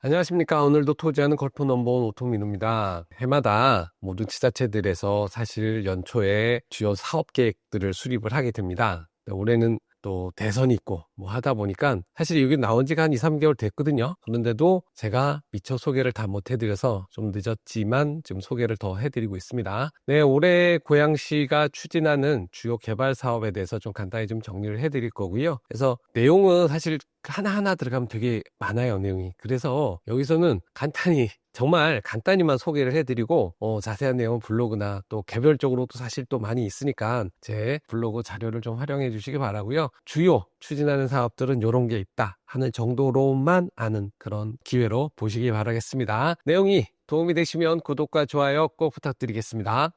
안녕하십니까. 오늘도 토지하는 걸프 넘버원 오통민우입니다. 해마다 모든 지자체들에서 사실 연초에 주요 사업 계획들을 수립을 하게 됩니다. 네, 올해는 또 대선이 있고 뭐 하다 보니까 사실 여기 나온 지가 한 2, 3개월 됐거든요. 그런데도 제가 미처 소개를 다 못 해드려서 좀 늦었지만 지금 소개를 더 해드리고 있습니다. 네, 올해 고양시가 추진하는 주요 개발 사업에 대해서 좀 간단히 좀 정리를 해드릴 거고요. 그래서 내용은 사실 하나하나 들어가면 되게 많아요, 내용이. 그래서 여기서는 간단히 정말 간단히만 소개를 해드리고 어, 자세한 내용은 블로그나 또 개별적으로도 사실 또 많이 있으니까 제 블로그 자료를 좀 활용해 주시기 바라고요. 주요 추진하는 사업들은 이런 게 있다 하는 정도로만 아는 그런 기회로 보시기 바라겠습니다. 내용이 도움이 되시면 구독과 좋아요 꼭 부탁드리겠습니다.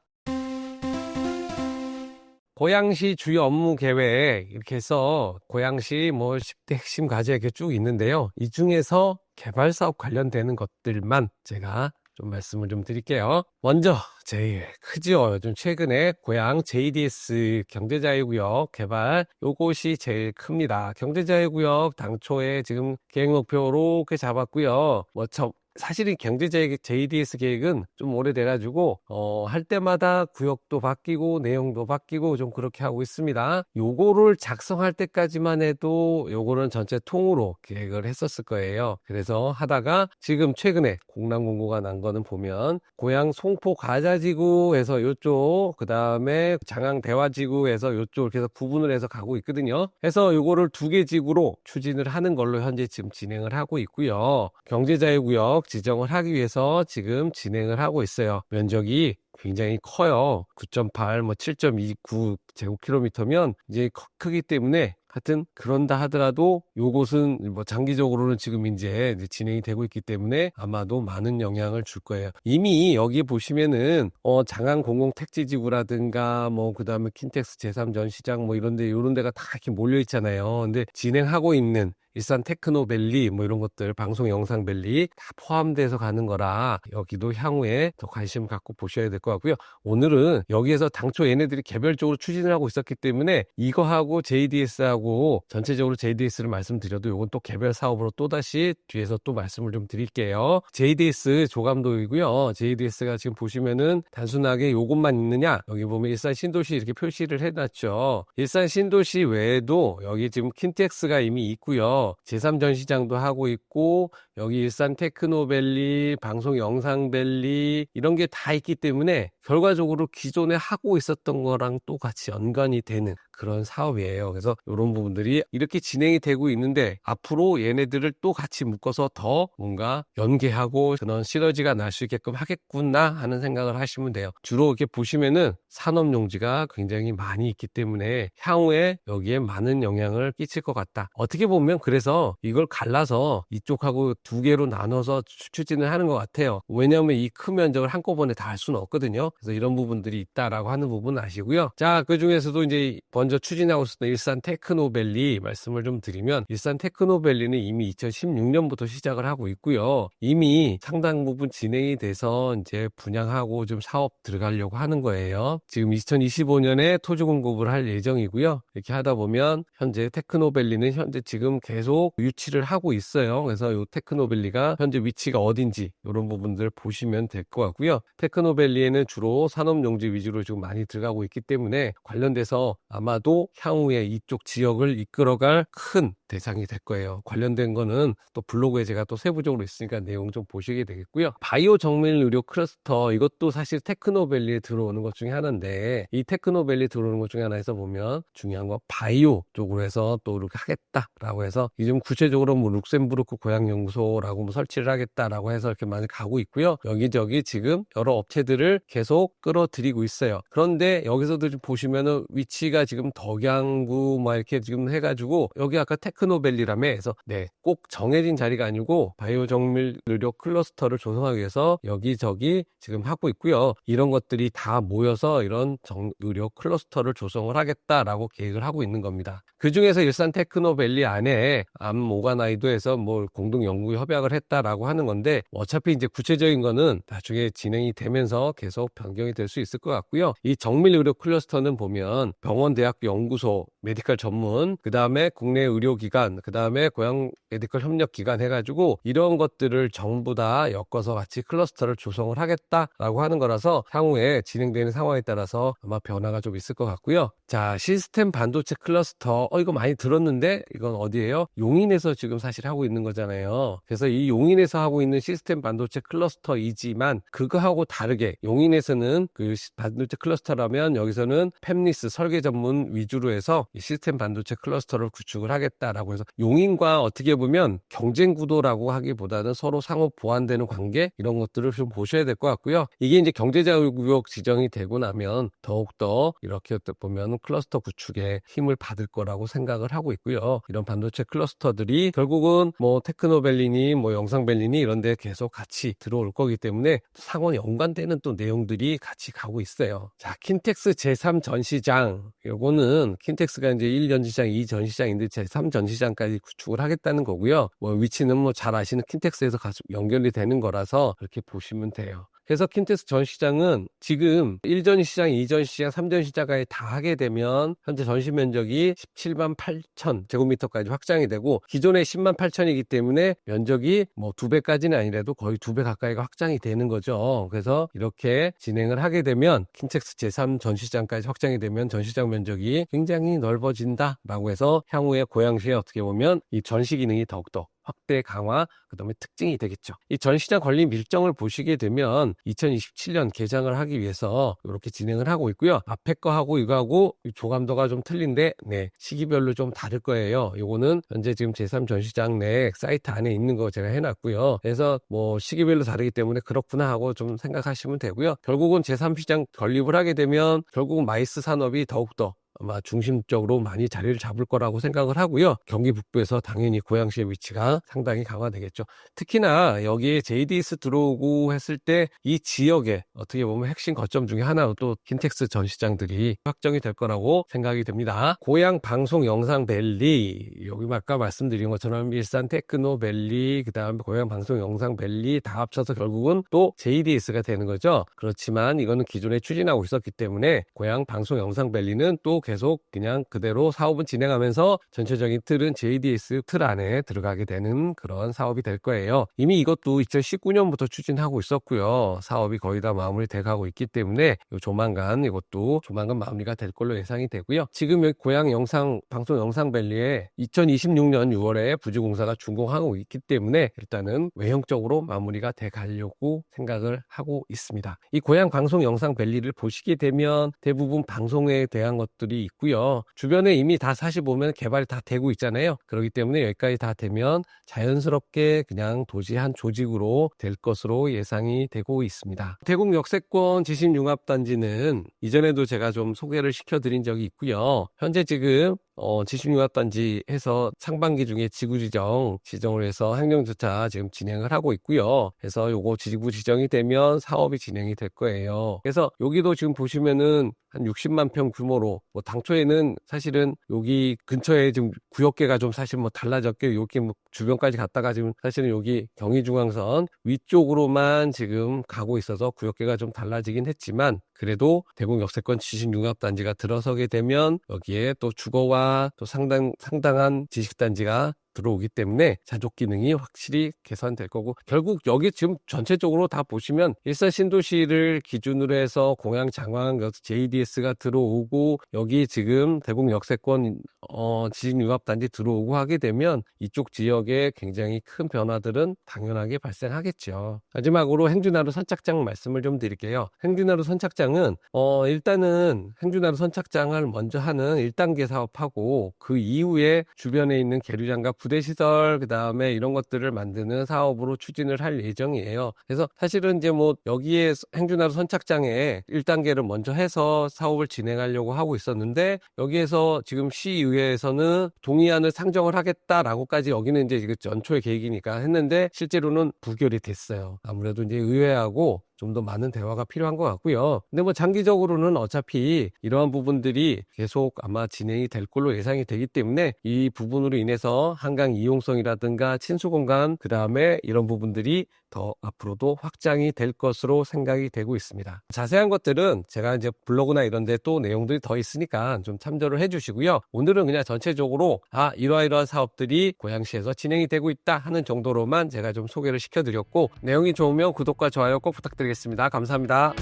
고양시 주요 업무 계획 이렇게 해서 고양시 뭐 10대 핵심 과제 이렇게 쭉 있는데요. 이 중에서 개발 사업 관련되는 것들만 제가 좀 말씀을 좀 드릴게요. 먼저 제일 크지요. 요즘 최근에 고양 JDS 경제자유구역 개발 요것이 제일 큽니다. 경제자유구역 당초에 지금 계획 목표로 이렇게 잡았고요. 뭐 저, 사실은 경제재 JDS 계획은 좀 오래돼가지고 어, 할 때마다 구역도 바뀌고 내용도 바뀌고 좀 그렇게 하고 있습니다. 요거를 작성할 때까지만 해도 요거는 전체 통으로 계획을 했었을 거예요. 그래서 하다가 지금 최근에 공랑공고가 난 거는 보면 고향 송포 가자지구에서 요쪽 그 다음에 장항 대화지구에서 요쪽 이렇게 해서 구분을 해서 가고 있거든요. 해서 요거를 두 개 지구로 추진을 하는 걸로 현재 지금 진행을 하고 있고요. 경제자유구역 지정을 하기 위해서 지금 진행을 하고 있어요. 면적이 굉장히 커요. 9.8, 뭐 7.29 제곱킬로미터면 이제 크기 때문에 하여튼 그런다 하더라도 요곳은 뭐 장기적으로는 지금 이제 진행이 되고 있기 때문에 아마도 많은 영향을 줄 거예요. 이미 여기 보시면은 어 장안 공공 택지 지구라든가 뭐 그다음에 킨텍스 제3 전시장 뭐 이런 데 이런 데가 다 이렇게 몰려 있잖아요. 근데 진행하고 있는 일산 테크노밸리 뭐 이런 것들 방송 영상 밸리 다 포함돼서 가는 거라 여기도 향후에 더 관심 갖고 보셔야 될 것 같고요. 오늘은 여기에서 당초 얘네들이 개별적으로 추진을 하고 있었기 때문에 이거하고 JDS하고 전체적으로 JDS를 말씀드려도 이건 또 개별 사업으로 또다시 뒤에서 또 말씀을 좀 드릴게요. JDS 조감도이고요. JDS가 지금 보시면은 단순하게 요것만 있느냐 여기 보면 일산 신도시 이렇게 표시를 해놨죠. 일산 신도시 외에도 여기 지금 킨텍스가 이미 있고요. 제3전시장도 하고 있고 여기 일산 테크노밸리, 방송 영상밸리 이런 게 다 있기 때문에 결과적으로 기존에 하고 있었던 거랑 또 같이 연관이 되는 그런 사업이에요. 그래서 이런 부분들이 이렇게 진행이 되고 있는데 앞으로 얘네들을 또 같이 묶어서 더 뭔가 연계하고 그런 시너지가 날 수 있게끔 하겠구나 하는 생각을 하시면 돼요. 주로 이렇게 보시면은 산업 용지가 굉장히 많이 있기 때문에 향후에 여기에 많은 영향을 끼칠 것 같다. 어떻게 보면 그래서 이걸 갈라서 이쪽하고 두 개로 나눠서 추진을 하는 것 같아요. 왜냐하면 이 큰 면적을 한꺼번에 다 할 수는 없거든요. 그래서 이런 부분들이 있다라고 하는 부분은 아시고요. 자, 그 중에서도 이제 먼저 추진하고 있었던 일산 테크노밸리 말씀을 좀 드리면 일산 테크노밸리는 이미 2016년부터 시작을 하고 있고요. 이미 상당 부분 진행이 돼서 이제 분양하고 좀 사업 들어가려고 하는 거예요. 지금 2025년에 토지 공급을 할 예정이고요. 이렇게 하다 보면 현재 테크노밸리는 현재 지금 계속 유치를 하고 있어요. 그래서 이 테크노밸리가 현재 위치가 어딘지 이런 부분들 보시면 될 것 같고요. 테크노밸리에는 주로 산업용지 위주로 지금 많이 들어가고 있기 때문에 관련돼서 아마 도 향후에 이쪽 지역을 이끌어갈 큰 대상이 될 거예요. 관련된 거는 또 블로그에 제가 또 세부적으로 있으니까 내용 좀 보시게 되겠고요. 바이오 정밀 의료 클러스터 이것도 사실 테크노밸리에 들어오는 것 중에 하나인데 이 테크노밸리 들어오는 것 중에 하나에서 보면 중요한 건 바이오 쪽으로 해서 또 이렇게 하겠다라고 해서 이좀 구체적으로 뭐 룩셈부르크 고향연구소라고 뭐 설치를 하겠다라고 해서 이렇게 많이 가고 있고요. 여기저기 지금 여러 업체들을 계속 끌어들이고 있어요. 그런데 여기서도 좀 보시면은 위치가 지금 덕양구 막 이렇게 지금 해가지고 여기 아까 테크노밸리라며 해서 네 꼭 정해진 자리가 아니고 바이오 정밀 의료 클러스터를 조성하기 위해서 여기저기 지금 하고 있고요. 이런 것들이 다 모여서 이런 정, 의료 클러스터를 조성을 하겠다라고 계획을 하고 있는 겁니다. 그 중에서 일산 테크노밸리 안에 암 오가나이도에서 뭐 공동 연구 협약을 했다라고 하는 건데 어차피 이제 구체적인 거는 나중에 진행이 되면서 계속 변경이 될 수 있을 것 같고요. 이 정밀 의료 클러스터는 보면 병원 대학 대학교 연구소 메디컬 전문, 그 다음에 국내 의료기관, 그 다음에 고양 메디컬 협력기관 해가지고 이런 것들을 전부 다 엮어서 같이 클러스터를 조성을 하겠다라고 하는 거라서 향후에 진행되는 상황에 따라서 아마 변화가 좀 있을 것 같고요. 자, 시스템 반도체 클러스터. 어, 이거 많이 들었는데 이건 어디예요? 용인에서 지금 사실 하고 있는 거잖아요. 그래서 이 용인에서 하고 있는 시스템 반도체 클러스터이지만 그거하고 다르게 용인에서는 그 시- 반도체 클러스터라면 여기서는 팹리스 설계 전문 위주로 해서 이 시스템 반도체 클러스터를 구축을 하겠다라고 해서 용인과 어떻게 보면 경쟁 구도라고 하기보다는 서로 상호 보완되는 관계 이런 것들을 좀 보셔야 될 것 같고요. 이게 이제 경제자유구역 지정이 되고 나면 더욱더 이렇게 보면 클러스터 구축에 힘을 받을 거라고 생각을 하고 있고요. 이런 반도체 클러스터들이 결국은 뭐 테크노밸리니 뭐 영상밸리니 이런 데 계속 같이 들어올 거기 때문에 상호 연관되는 또 내용들이 같이 가고 있어요. 자, 킨텍스 제3 전시장. 요 거는 킨텍스가 이제 1 전시장, 2 전 시장인데 제3 전 시장까지 구축을 하겠다는 거고요. 뭐 위치는 뭐 잘 아시는 킨텍스에서 연결이 되는 거라서 그렇게 보시면 돼요. 그래서 킨텍스 전 시장은 지금 1전 시장, 2전 시장, 3전 시장까지 다 하게 되면 현재 전시 면적이 17만 8천 제곱미터까지 확장이 되고 기존에 10만 8천이기 때문에 면적이 뭐 두 배까지는 아니라도 거의 두 배 가까이가 확장이 되는 거죠. 그래서 이렇게 진행을 하게 되면 킨텍스 제3 전시장까지 확장이 되면 전시장 면적이 굉장히 넓어진다라고 해서 향후에 고양시에 어떻게 보면 이 전시 기능이 더욱더 확대 강화 그 다음에 특징이 되겠죠. 이 전시장 관리 일정을 보시게 되면 2027년 개장을 하기 위해서 이렇게 진행을 하고 있고요. 앞에 거하고 이거하고 조감도가 좀 틀린데 네 시기별로 좀 다를 거예요. 요거는 현재 지금 제3 전시장 내 사이트 안에 있는 거 제가 해놨고요. 그래서 뭐 시기별로 다르기 때문에 그렇구나 하고 좀 생각하시면 되고요. 결국은 제3시장 건립을 하게 되면 결국은 마이스 산업이 더욱더 아마 중심적으로 많이 자리를 잡을 거라고 생각을 하고요. 경기 북부에서 당연히 고양시의 위치가 상당히 강화되겠죠. 특히나 여기에 JDS 들어오고 했을 때 이 지역에 어떻게 보면 핵심 거점 중에 하나로 또 킨텍스 전시장들이 확정이 될 거라고 생각이 됩니다. 고양 방송 영상 밸리 여기 아까 말씀드린 것처럼 일산 테크노 밸리 그다음에 고양 방송 영상 밸리 다 합쳐서 결국은 또 JDS가 되는 거죠. 그렇지만 이거는 기존에 추진하고 있었기 때문에 고양 방송 영상 밸리는 또 계속 그냥 그대로 사업은 진행하면서 전체적인 틀은 JDS 틀 안에 들어가게 되는 그런 사업이 될 거예요. 이미 이것도 2019년부터 추진하고 있었고요. 사업이 거의 다 마무리돼 가고 있기 때문에 요 조만간 이것도 조만간 마무리가 될 걸로 예상이 되고요. 지금 고양 영상 방송 영상 밸리에 2026년 6월에 부지공사가 준공하고 있기 때문에 일단은 외형적으로 마무리가 돼 가려고 생각을 하고 있습니다. 이 고양 방송 영상 밸리를 보시게 되면 대부분 방송에 대한 것들이 있고요. 주변에 이미 다 사실 보면 개발이 다 되고 있잖아요. 그렇기 때문에 여기까지 다 되면 자연스럽게 그냥 도시 한 조직으로 될 것으로 예상이 되고 있습니다. 대국 역세권 지식융합 단지는 이전에도 제가 좀 소개를 시켜드린 적이 있고요. 현재 지금 어, 지식융합단지 해서 상반기 중에 지구 지정 지정을 해서 행정조차 지금 진행을 하고 있고요. 그래서 요거 지구 지정이 되면 사업이 진행이 될 거예요. 그래서 여기도 지금 보시면은 한 60만 평 규모로 뭐 당초에는 사실은 여기 근처에 지금 구역계가 좀 사실 뭐 달라졌게 여기 뭐 주변까지 갔다가 지금 사실은 여기 경의중앙선 위쪽으로만 지금 가고 있어서 구역계가 좀 달라지긴 했지만 그래도 대공 역세권 지식 융합 단지가 들어서게 되면 여기에 또 주거와 또 상당 상당한 지식 단지가 들어오기 때문에 자족 기능이 확실히 개선될 거고 결국 여기 지금 전체적으로 다 보시면 일산 신도시를 기준으로 해서 공양 장황 JDS가 들어오고 여기 지금 대공 역세권 어, 지식융합단지 들어오고 하게 되면 이쪽 지역에 굉장히 큰 변화들은 당연하게 발생하겠죠. 마지막으로 행주나루 선착장 말씀을 좀 드릴게요. 행주나루 선착장은 어, 일단은 행주나루 선착장을 먼저 하는 1단계 사업하고 그 이후에 주변에 있는 계류장과 부대 시설 그 다음에 이런 것들을 만드는 사업으로 추진을 할 예정이에요. 그래서 사실은 이제 뭐 여기에 행주나루 선착장에 1단계를 먼저 해서 사업을 진행하려고 하고 있었는데 여기에서 지금 시의회에서는 동의안을 상정을 하겠다라고까지 여기는 이제 이거 연초의 계획이니까 했는데 실제로는 부결이 됐어요. 아무래도 이제 의회하고 좀 더 많은 대화가 필요한 것 같고요. 근데 뭐 장기적으로는 어차피 이러한 부분들이 계속 아마 진행이 될 걸로 예상이 되기 때문에 이 부분으로 인해서 한강 이용성이라든가 친수 공간 그 다음에 이런 부분들이 더 앞으로도 확장이 될 것으로 생각이 되고 있습니다. 자세한 것들은 제가 이제 블로그나 이런 데 또 내용들이 더 있으니까 좀 참조를 해 주시고요. 오늘은 그냥 전체적으로 아, 이러이러한 사업들이 고양시에서 진행이 되고 있다 하는 정도로만 제가 좀 소개를 시켜 드렸고 내용이 좋으면 구독과 좋아요 꼭 부탁 드리겠습니다. 감사합니다.